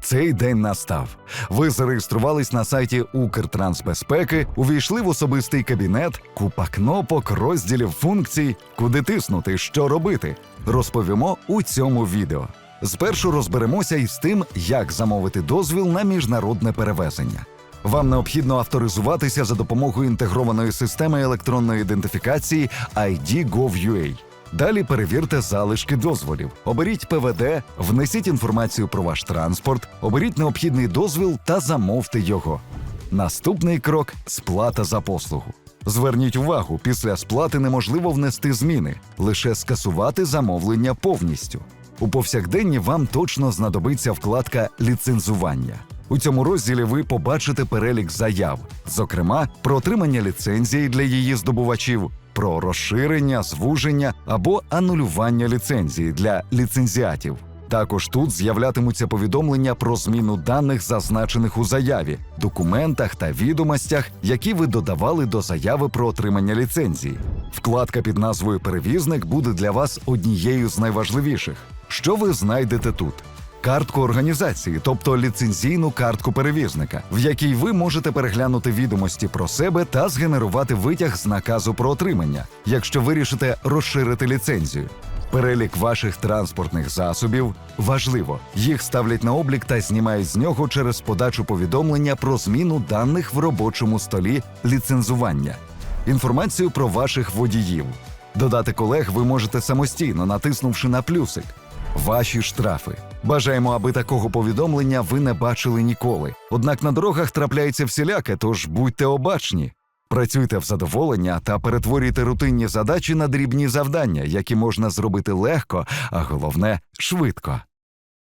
Цей день настав. Ви зареєструвались на сайті Укртрансбезпеки, увійшли в особистий кабінет, купа кнопок, розділів функцій, куди тиснути, що робити. Розповімо у цьому відео. Спершу розберемося із тим, як замовити дозвіл на міжнародне перевезення. Вам необхідно авторизуватися за допомогою інтегрованої системи електронної ідентифікації ID.gov.ua. Далі перевірте залишки дозволів. Оберіть ПВД, внесіть інформацію про ваш транспорт, оберіть необхідний дозвіл та замовте його. Наступний крок сплата за послугу. Зверніть увагу, після сплати неможливо внести зміни, лише скасувати замовлення повністю. У повсякденні вам точно знадобиться вкладка ліцензування. У цьому розділі ви побачите перелік заяв, зокрема про отримання ліцензії для її здобувачів, про розширення, звуження або анулювання ліцензії для ліцензіатів. Також тут з'являтимуться повідомлення про зміну даних, зазначених у заяві, документах та відомостях, які ви додавали до заяви про отримання ліцензії. Вкладка під назвою Перевізник буде для вас однією з найважливіших. Що ви знайдете тут? Картку організації, тобто ліцензійну картку перевізника, в якій ви можете переглянути відомості про себе та згенерувати витяг з наказу про отримання, якщо вирішите розширити ліцензію. Перелік ваших транспортних засобів важливо. Їх ставлять на облік та знімають з нього через подачу повідомлення про зміну даних в робочому столі ліцензування, інформацію про ваших водіїв. Додати колег ви можете самостійно, натиснувши на плюсик. Ваші штрафи. Бажаємо, аби такого повідомлення ви не бачили ніколи. Однак на дорогах трапляється всіляке, тож будьте обачні. Працюйте в задоволення та перетворюйте рутинні задачі на дрібні завдання, які можна зробити легко, а головне швидко.